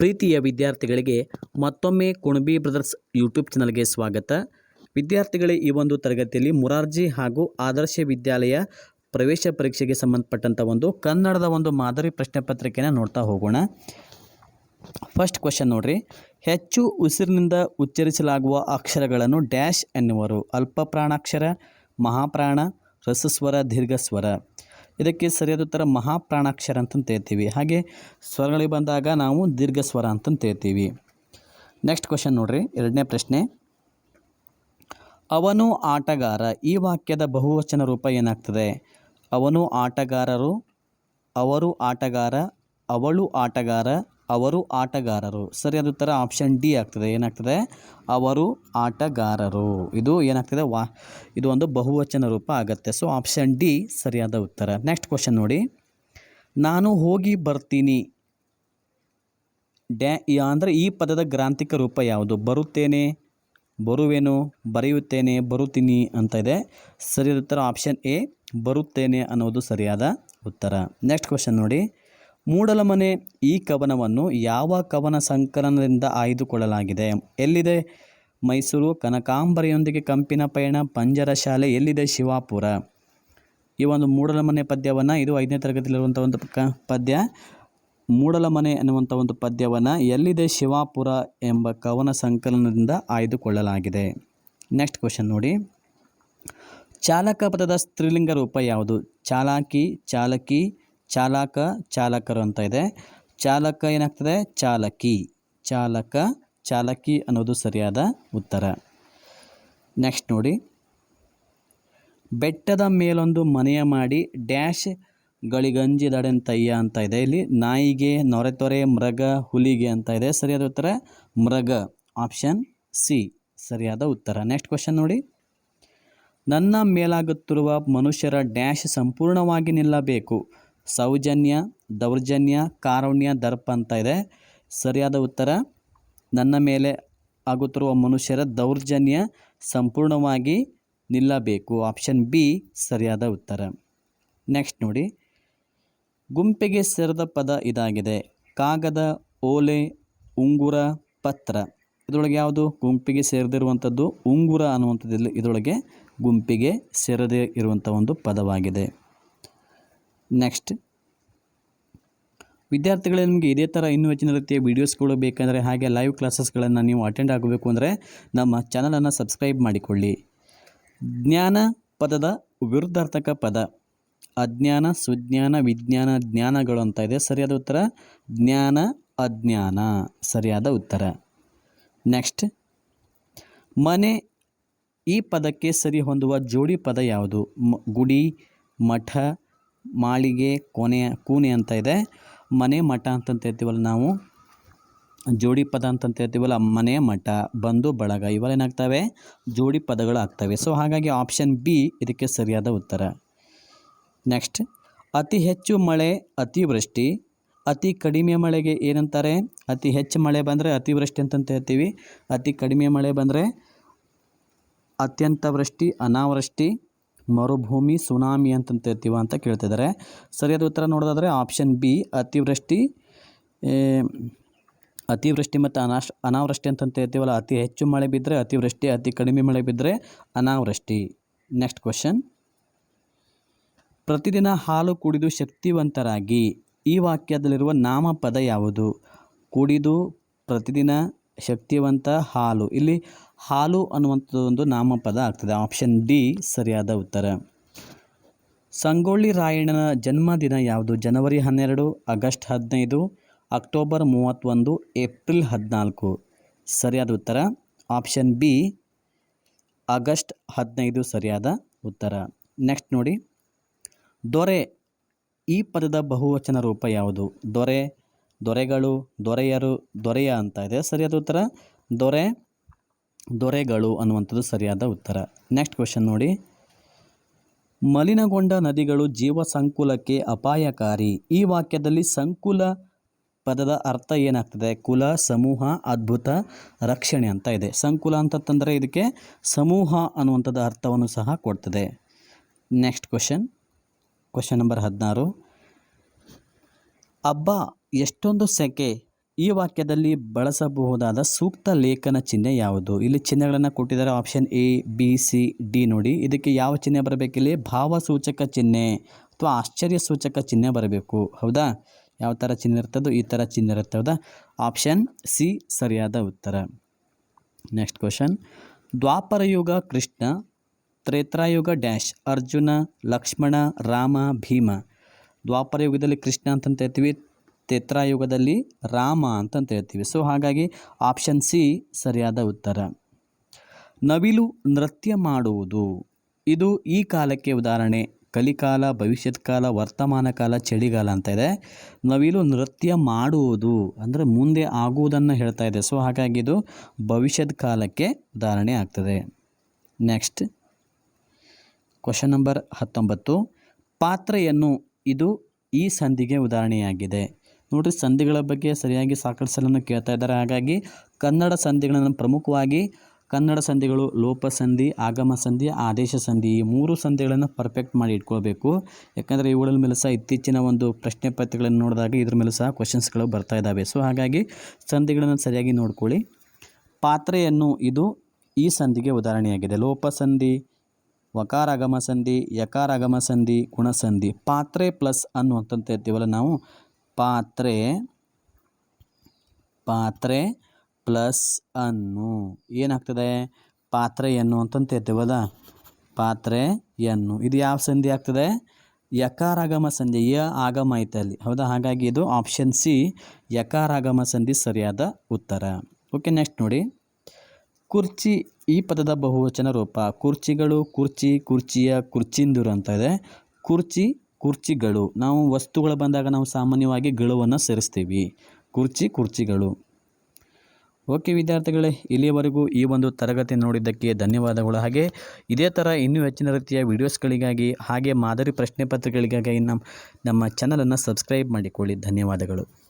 ಪ್ರೀತಿಯ ವಿದ್ಯಾರ್ಥಿಗಳಿಗೆ ಮತ್ತೊಮ್ಮೆ ಕುಣಬಿ ಬ್ರದರ್ಸ್ ಯೂಟ್ಯೂಬ್ ಚಾನಲ್ಗೆ ಸ್ವಾಗತ. ವಿದ್ಯಾರ್ಥಿಗಳೇ, ಈ ಒಂದು ತರಗತಿಯಲ್ಲಿ ಮುರಾರ್ಜಿ ಹಾಗೂ ಆದರ್ಶ ವಿದ್ಯಾಲಯ ಪ್ರವೇಶ ಪರೀಕ್ಷೆಗೆ ಸಂಬಂಧಪಟ್ಟಂಥ ಒಂದು ಕನ್ನಡದ ಒಂದು ಮಾದರಿ ಪ್ರಶ್ನೆ ಪತ್ರಿಕೆನ ನೋಡ್ತಾ ಹೋಗೋಣ. ಫಸ್ಟ್ ಕ್ವಶನ್ ನೋಡ್ರಿ. ಹೆಚ್ಚು ಉಸಿರಿನಿಂದ ಉಚ್ಚರಿಸಲಾಗುವ ಅಕ್ಷರಗಳನ್ನು ಡ್ಯಾಶ್ ಎನ್ನುವರು. ಅಲ್ಪ ಪ್ರಾಣಾಕ್ಷರ ಮಹಾಪ್ರಾಣ, ರಸಸ್ವರ, ದೀರ್ಘಸ್ವರ. ಇದಕ್ಕೆ ಸರಿಯಾದ ಉತ್ತರ ಮಹಾಪ್ರಾಣಾಕ್ಷರ ಅಂತಂತ ಹೇಳ್ತೀವಿ ಹಾಗೆ ಸ್ವರಗಳಿಗೆ ಬಂದಾಗ ನಾವು ದೀರ್ಘಸ್ವರ ಅಂತಂತ ಹೇಳ್ತೀವಿ ನೆಕ್ಸ್ಟ್ ಕ್ವಶನ್ ನೋಡ್ರಿ. ಎರಡನೇ ಪ್ರಶ್ನೆ. ಅವನು ಆಟಗಾರ. ಈ ವಾಕ್ಯದ ಬಹುವಚನ ರೂಪ ಏನಾಗ್ತದೆ? ಅವನು ಆಟಗಾರರು, ಅವರು ಆಟಗಾರ, ಅವಳು ಆಟಗಾರ ಅವರು ಆಟಗಾರರು. ಸರಿಯಾದ ಉತ್ತರ ಆಪ್ಷನ್ ಡಿ ಆಗ್ತದೆ. ಏನಾಗ್ತದೆ? ಅವರು ಆಟಗಾರರು. ಇದು ಏನಾಗ್ತದೆ? ವಾ, ಇದು ಒಂದು ಬಹುವಚನ ರೂಪ ಆಗುತ್ತೆ. ಸೊ ಆಪ್ಷನ್ ಡಿ ಸರಿಯಾದ ಉತ್ತರ. ನೆಕ್ಸ್ಟ್ ಕ್ವಶನ್ ನೋಡಿ. ನಾನು ಹೋಗಿ ಬರ್ತೀನಿ. ಡ್ಯಾ ಅಂದರೆ ಈ ಪದದ ಗ್ರಾಂಥಿಕ ರೂಪ ಯಾವುದು? ಬರುತ್ತೇನೆ, ಬರುವೆನು, ಬರೆಯುತ್ತೇನೆ, ಬರುತ್ತೀನಿ ಅಂತ ಇದೆ. ಸರಿಯಾದ ಉತ್ತರ ಆಪ್ಷನ್ ಎ ಬರುತ್ತೇನೆ ಅನ್ನೋದು ಸರಿಯಾದ ಉತ್ತರ. ನೆಕ್ಸ್ಟ್ ಕ್ವಶನ್ ನೋಡಿ. ಮೂಡಲಮನೆ ಈ ಕವನವನ್ನು ಯಾವ ಕವನ ಸಂಕಲನದಿಂದ ಆಯ್ದುಕೊಳ್ಳಲಾಗಿದೆ? ಎಲ್ಲಿದೆ? ಮೈಸೂರು ಕನಕಾಂಬರಿಯೊಂದಿಗೆ ಕಂಪಿನ ಪಯಣ ಪಂಜರ ಶಾಲೆ ಎಲ್ಲಿದೆ ಶಿವಾಪುರ? ಈ ಒಂದು ಮೂಡಲಮನೆ ಪದ್ಯವನ್ನು ಇದು ಐದನೇ ತರಗತಿಯಲ್ಲಿರುವಂಥ ಒಂದು ಕ, ಪದ್ಯ. ಮೂಡಲಮನೆ ಅನ್ನುವಂಥ ಒಂದು ಪದ್ಯವನ್ನು ಎಲ್ಲಿದೆ ಶಿವಾಪುರ ಎಂಬ ಕವನ ಸಂಕಲನದಿಂದ ಆಯ್ದುಕೊಳ್ಳಲಾಗಿದೆ? ನೆಕ್ಸ್ಟ್ ಕ್ವಶನ್ ನೋಡಿ. ಚಾಲಕ ಪದದ ಸ್ತ್ರೀಲಿಂಗ ರೂಪ ಯಾವುದು? ಚಾಲಾಕಿ, ಚಾಲಕಿ ಚಾಲಕ, ಚಾಲಕರು ಅಂತ ಇದೆ. ಚಾಲಕ ಏನಾಗ್ತದೆ? ಚಾಲಕಿ. ಚಾಲಕ, ಚಾಲಕಿ ಅನ್ನೋದು ಸರಿಯಾದ ಉತ್ತರ. ನೆಕ್ಸ್ಟ್ ನೋಡಿ. ಬೆಟ್ಟದ ಮೇಲೊಂದು ಮನೆಯ ಮಾಡಿ ಡ್ಯಾಶ್ ಗಳಿಗಂಜಿದಡೆಂತಯ್ಯ ಅಂತ ಇದೆ. ಇಲ್ಲಿ ನಾಯಿಗೆ ನೊರೆತೊರೆ ಮೃಗ, ಹುಲಿಗೆ ಅಂತ ಇದೆ. ಸರಿಯಾದ ಉತ್ತರ? ಮೃಗ. ಆಪ್ಷನ್ ಸಿ ಸರಿಯಾದ ಉತ್ತರ. ನೆಕ್ಸ್ಟ್ ಕ್ವಶನ್ ನೋಡಿ. ನನ್ನ ಮೇಲಾಗುತ್ತಿರುವ ಮನುಷ್ಯರ ಡ್ಯಾಶ್ ಸಂಪೂರ್ಣವಾಗಿ ನಿಲ್ಲಬೇಕು. ಸೌಜನ್ಯ, ದೌರ್ಜನ್ಯ, ಕಾರುಣ್ಯ, ದರ್ಪ ಅಂತ ಇದೆ. ಸರಿಯಾದ ಉತ್ತರ, ನನ್ನ ಮೇಲೆ ಆಗುತ್ತಿರುವ ಮನುಷ್ಯರ ದೌರ್ಜನ್ಯ ಸಂಪೂರ್ಣವಾಗಿ ನಿಲ್ಲಬೇಕು. ಆಪ್ಷನ್ ಬಿ, ಸರಿಯಾದ ಉತ್ತರ. ನೆಕ್ಸ್ಟ್ ನೋಡಿ. ಗುಂಪಿಗೆ ಸೇರಿದ ಪದ ಇದಾಗಿದೆ. ಕಾಗದ, ಓಲೆ, ಉಂಗುರ, ಪತ್ರ. ಇದರೊಳಗೆ ಯಾವುದು? ಗುಂಪಿಗೆ ಸೇರದಿರುವಂಥದ್ದು ಉಂಗುರ ಅನ್ನುವಂಥದ್ದು ಇದರೊಳಗೆ ಗುಂಪಿಗೆ ಸೇರದೇ ಇರುವಂಥ ಒಂದು ಪದವಾಗಿದೆ. ನೆಕ್ಸ್ಟ್ ವಿದ್ಯಾರ್ಥಿಗಳೇ, ನಿಮಗೆ ಇದೇ ಥರ ಇನ್ನೂ ಹೆಚ್ಚಿನ ರೀತಿಯ ವೀಡಿಯೋಸ್ಗಳು ಬೇಕಂದರೆ ಹಾಗೆ ಲೈವ್ ಕ್ಲಾಸಸ್ಗಳನ್ನು ನೀವು ಅಟೆಂಡ್ ಆಗಬೇಕು ಅಂದರೆ ನಮ್ಮ ಚಾನಲನ್ನು ಸಬ್ಸ್ಕ್ರೈಬ್ ಮಾಡಿಕೊಳ್ಳಿ. ಜ್ಞಾನ ಪದದ ವಿರುದ್ಧಾರ್ಥಕ ಪದ. ಅಜ್ಞಾನ, ಸುಜ್ಞಾನ, ವಿಜ್ಞಾನ, ಜ್ಞಾನಗಳು ಅಂತ ಇದೆ. ಸರಿಯಾದ ಉತ್ತರ? ಜ್ಞಾನ, ಅಜ್ಞಾನ. ಸರಿಯಾದ ಉತ್ತರ. ನೆಕ್ಸ್ಟ್ ಮನೆ ಈ ಪದಕ್ಕೆ ಸರಿ ಹೊಂದುವ ಜೋಡಿ ಪದ ಯಾವುದು? ಗುಡಿ, ಮಠ ಮಾಳಿಗೆ ಕೊನೆ ಕೂನೆ ಅಂತ ಇದೆ. ಮನೆ ಮಠ ಅಂತಂತ ಹೇಳ್ತೀವಲ್ಲ ನಾವು? ಜೋಡಿ ಪದ ಅಂತಂತ ಹೇಳ್ತೀವಲ್ಲ, ಮನೆ ಮಠ, ಬಂಧು, ಬಳಗ ಇವೆಲ್ಲ ಏನಾಗ್ತವೆ? ಜೋಡಿ ಪದಗಳು ಆಗ್ತವೆ. ಸೊ ಹಾಗಾಗಿ ಆಪ್ಷನ್ ಬಿ ಇದಕ್ಕೆ ಸರಿಯಾದ ಉತ್ತರ. ನೆಕ್ಸ್ಟ್ ಅತಿ ಹೆಚ್ಚು ಮಳೆ, ಅತಿವೃಷ್ಟಿ. ಅತಿ ಕಡಿಮೆ ಮಳೆಗೆ ಏನಂತಾರೆ? ಅತಿ ಹೆಚ್ಚು ಮಳೆ ಬಂದರೆ ಅತಿವೃಷ್ಟಿ ಅಂತಂತ ಹೇಳ್ತೀವಿ. ಅತಿ ಕಡಿಮೆ ಮಳೆ ಬಂದರೆ ಅತ್ಯಂತ ವೃಷ್ಟಿ, ಅನಾವೃಷ್ಟಿ. ಮರುಭೂಮಿ ಸುನಾಮಿ ಅಂತಂತ ಇರ್ತೀವ ಅಂತ ಕೇಳ್ತಿದ್ದಾರೆ ಸರಿಯಾದ ಉತ್ತರ ನೋಡೋದಾದರೆ ಆಪ್ಷನ್ ಬಿ ಅತಿವೃಷ್ಟಿ ಅತಿವೃಷ್ಟಿ ಮತ್ತು ಅನಾಶ್, ಅನಾವೃಷ್ಟಿ ಅಂತಂತ ಇರ್ತೀವಲ್ಲ ಅತಿ ಹೆಚ್ಚು ಮಳೆ ಬಿದ್ದರೆ ಅತಿವೃಷ್ಟಿ, ಅತಿ ಕಡಿಮೆ ಮಳೆ ಬಿದ್ದರೆ ಅನಾವೃಷ್ಟಿ. ನೆಕ್ಸ್ಟ್ ಕ್ವಶನ್ ಪ್ರತಿದಿನ ಹಾಲು ಕುಡಿದು ಶಕ್ತಿವಂತರಾಗಿ, ಈ ವಾಕ್ಯದಲ್ಲಿರುವ ನಾಮಪದ ಯಾವುದು? ಕುಡಿದು ಪ್ರತಿದಿನ ಶಕ್ತಿವಂತ ಹಾಲು. ಇಲ್ಲಿ ಹಾಲು ಅನ್ನುವಂಥದ್ದು ಒಂದು ನಾಮಪದ ಆಗ್ತದೆ. ಆಪ್ಷನ್ ಡಿ, ಸರಿಯಾದ ಉತ್ತರ. ಸಂಗೊಳ್ಳಿ ರಾಯಣ್ಣನ ಜನ್ಮದಿನ ಯಾವುದು? ಜನವರಿ ಹನ್ನೆರಡು, ಆಗಸ್ಟ್ ಹದಿನೈದು, ಅಕ್ಟೋಬರ್ ಮೂವತ್ತೊಂದು, ಏಪ್ರಿಲ್ ಹದಿನಾಲ್ಕು. ಸರಿಯಾದ ಉತ್ತರ? ಆಪ್ಷನ್ ಬಿ, ಆಗಸ್ಟ್ ಹದಿನೈದು, ಸರಿಯಾದ ಉತ್ತರ. ನೆಕ್ಸ್ಟ್ ನೋಡಿ. ದೊರೆ, ಈ ಪದದ ಬಹುವಚನ ರೂಪ ಯಾವುದು? ದೊರೆ ದೊರೆಗಳು, ದೊರೆಯರು, ದೊರೆಯ ಅಂತ ಇದೆ. ಸರಿಯಾದ ಉತ್ತರ? ದೊರೆ, ದೊರೆಗಳು ಅನ್ನುವಂಥದ್ದು ಸರಿಯಾದ ಉತ್ತರ. ನೆಕ್ಸ್ಟ್ ಕ್ವೆಶನ್ ನೋಡಿ. ಮಲಿನಗೊಂಡ ನದಿಗಳು ಜೀವ ಸಂಕುಲಕ್ಕೆ ಅಪಾಯಕಾರಿ. ಈ ವಾಕ್ಯದಲ್ಲಿ ಸಂಕುಲ ಪದದ ಅರ್ಥ ಏನಾಗ್ತದೆ? ಕುಲ, ಸಮೂಹ, ಅದ್ಭುತ, ರಕ್ಷಣೆ ಅಂತ ಇದೆ. ಸಂಕುಲ ಅಂತಂದರೆ ಇದಕ್ಕೆ ಸಮೂಹ ಅನ್ನುವಂಥದ್ದು ಅರ್ಥವನ್ನು ಸಹ ಕೊಡ್ತದೆ. ನೆಕ್ಸ್ಟ್ ಕ್ವಶನ್ ಕ್ವಶನ್ ನಂಬರ್ ಹದಿನಾರು. ಅಬ್ಬಾ, ಎಷ್ಟೊಂದು ಸೆಕೆ. ಈ ವಾಕ್ಯದಲ್ಲಿ ಬಳಸಬಹುದಾದ ಸೂಕ್ತ ಲೇಖನ ಚಿಹ್ನೆ ಯಾವುದು? ಇಲ್ಲಿ ಚಿಹ್ನೆಗಳನ್ನು ಕೊಟ್ಟಿದ್ದಾರೆ option A, B, C, D ನೋಡಿ. ಇದಕ್ಕೆ ಯಾವ ಚಿಹ್ನೆ ಬರಬೇಕಿಲ್ಲಿ ಭಾವಸೂಚಕ ಚಿಹ್ನೆ ಅಥವಾ ಆಶ್ಚರ್ಯ ಸೂಚಕ ಚಿಹ್ನೆ ಬರಬೇಕು. ಹೌದಾ? ಯಾವ ಥರ ಚಿಹ್ನೆ ಇರ್ತದೋ ಈ ಥರ ಚಿಹ್ನೆ ಇರುತ್ತೆ, ಹೌದಾ? ಆಪ್ಷನ್ ಸಿ, ಸರಿಯಾದ ಉತ್ತರ. Next question. Dwaparayuga Krishna, Tretayuga dash, Arjuna, Lakshmana, Rama, Bhima. ದ್ವಾಪರಯುಗದಲ್ಲಿ Krishna ಅಂತಂತ ಹೇಳ್ತೀವಿ ಯುಗದಲ್ಲಿ ರಾಮ ಅಂತಂತ ಹೇಳ್ತೀವಿ. ಸೊ ಹಾಗಾಗಿ ಆಪ್ಷನ್ ಸಿ ಸರಿಯಾದ ಉತ್ತರ. ನವಿಲು ನೃತ್ಯ ಮಾಡುವುದು. ಇದು ಈ ಕಾಲಕ್ಕೆ ಉದಾಹರಣೆ. ಕಲಿಕಾಲ ಭವಿಷ್ಯತ್ ಕಾಲ, ವರ್ತಮಾನ ಕಾಲ, ಚಳಿಗಾಲ ಅಂತ ಇದೆ. ನವಿಲು ನೃತ್ಯ ಮಾಡುವುದು ಅಂದರೆ ಮುಂದೆ ಆಗುವುದನ್ನು ಹೇಳ್ತಾ ಇದೆ. ಸೊ ಹಾಗಾಗಿ ಇದು ಭವಿಷ್ಯದ ಕಾಲಕ್ಕೆ ಉದಾಹರಣೆ ಆಗ್ತದೆ. ನೆಕ್ಸ್ಟ್ ಕ್ವಶನ್ ನಂಬರ್ ಹತ್ತೊಂಬತ್ತು. ಪಾತ್ರೆಯನ್ನು ಇದು ಈ ಸಂಧಿಗೆ ಉದಾಹರಣೆಯಾಗಿದೆ. ನೋಡಿರಿ, ಸಂಧಿಗಳ ಬಗ್ಗೆ ಸರಿಯಾಗಿ ಸಾಕಷ್ಟು ಸಲನ್ನು ಕೇಳ್ತಾ ಇದ್ದಾರೆ. ಹಾಗಾಗಿ ಕನ್ನಡ ಸಂಧಿಗಳನ್ನು ಪ್ರಮುಖವಾಗಿ ಕನ್ನಡ ಸಂಧಿಗಳು ಲೋಪ ಸಂಧಿ, ಆಗಮ ಸಂಧಿ, ಆದೇಶ ಸಂಧಿ ಈ ಮೂರು ಸಂಧಿಗಳನ್ನು ಪರ್ಫೆಕ್ಟ್ ಮಾಡಿ ಇಟ್ಕೊಳ್ಬೇಕು. ಯಾಕಂದರೆ ಇವುಗಳ ಮೇಲೆ ಸಹ ಇತ್ತೀಚಿನ ಒಂದು ಪ್ರಶ್ನೆ ಪತ್ರಿಕೆಗಳನ್ನು ನೋಡಿದಾಗ ಇದ್ರ ಮೇಲೆ ಸಹ ಕ್ವಶನ್ಸ್ಗಳು ಬರ್ತಾ ಇದ್ದಾವೆ. ಸೊ ಹಾಗಾಗಿ ಸಂಧಿಗಳನ್ನು ಸರಿಯಾಗಿ ನೋಡ್ಕೊಳ್ಳಿ. ಪಾತ್ರೆಯನ್ನು ಇದು ಈ ಸಂಧಿಗೆ ಉದಾಹರಣೆಯಾಗಿದೆ. ಲೋಪ ಸಂಧಿ ವಕಾರಾಗಮ ಸಂಧಿ ಯಕಾರಾಗಮ ಸಂಧಿ ಗುಣಸಂಧಿ, ಪಾತ್ರೆ ಪ್ಲಸ್ ಅನ್ನು ಅಂತಂತ ಹೇಳ್ತೀವಲ್ಲ ನಾವು? ಪಾತ್ರೆ ಪಾತ್ರೆ ಪ್ಲಸ್ ಅನ್ನು. ಏನಾಗ್ತದೆ? ಪಾತ್ರೆಯನ್ನು ಅಂತಂತ ಹೇಳ್ತೀವಲ್ಲ? ಪಾತ್ರೆಯನ್ನು ಇದು ಯಾವ ಸಂಧಿ ಆಗ್ತದೆ? ಯಕಾರಾಗಮ ಸಂಧಿ ಯ ಆಗಮ ಐತೆ ಅಲ್ಲಿ ಹೌದಾ? ಹಾಗಾಗಿ ಇದು ಆಪ್ಷನ್ ಸಿ ಯಕಾರಾಗಮ ಸಂಧಿ ಸರಿಯಾದ ಉತ್ತರ. ಓಕೆ ನೆಕ್ಸ್ಟ್ ನೋಡಿ. ಕುರ್ಚಿ, ಈ ಪದದ ಬಹುವಚನ ರೂಪ ಕುರ್ಚಿಗಳು, ಕುರ್ಚಿ, ಕುರ್ಚಿಯ ಕುರ್ಚಿಂದುರು ಅಂತ ಇದೆ. ಕುರ್ಚಿ, ಕುರ್ಚಿಗಳು. ನಾವು ವಸ್ತುಗಳು ಬಂದಾಗ ನಾವು ಸಾಮಾನ್ಯವಾಗಿ ಗಳುವನ್ನು ಸೇರಿಸ್ತೀವಿ. ಕುರ್ಚಿ, ಕುರ್ಚಿಗಳು. ಓಕೆ ವಿದ್ಯಾರ್ಥಿಗಳೇ, ಇಲ್ಲಿಯವರೆಗೂ ಈ ಒಂದು ತರಗತಿ ನೋಡಿದ್ದಕ್ಕೆ ಧನ್ಯವಾದಗಳು. ಹಾಗೆ ಇದೇ ಥರ ಇನ್ನೂ ಹೆಚ್ಚಿನ ರೀತಿಯ ವಿಡಿಯೋಸ್ಗಳಿಗಾಗಿ, ಹಾಗೆ ಮಾದರಿ ಪ್ರಶ್ನೆ ಪತ್ರಿಕೆಗಳಿಗಾಗಿ ನಮ್ಮ ನಮ್ಮ ಚಾನಲನ್ನು ಸಬ್ಸ್ಕ್ರೈಬ್ ಮಾಡಿಕೊಳ್ಳಿ. ಧನ್ಯವಾದಗಳು.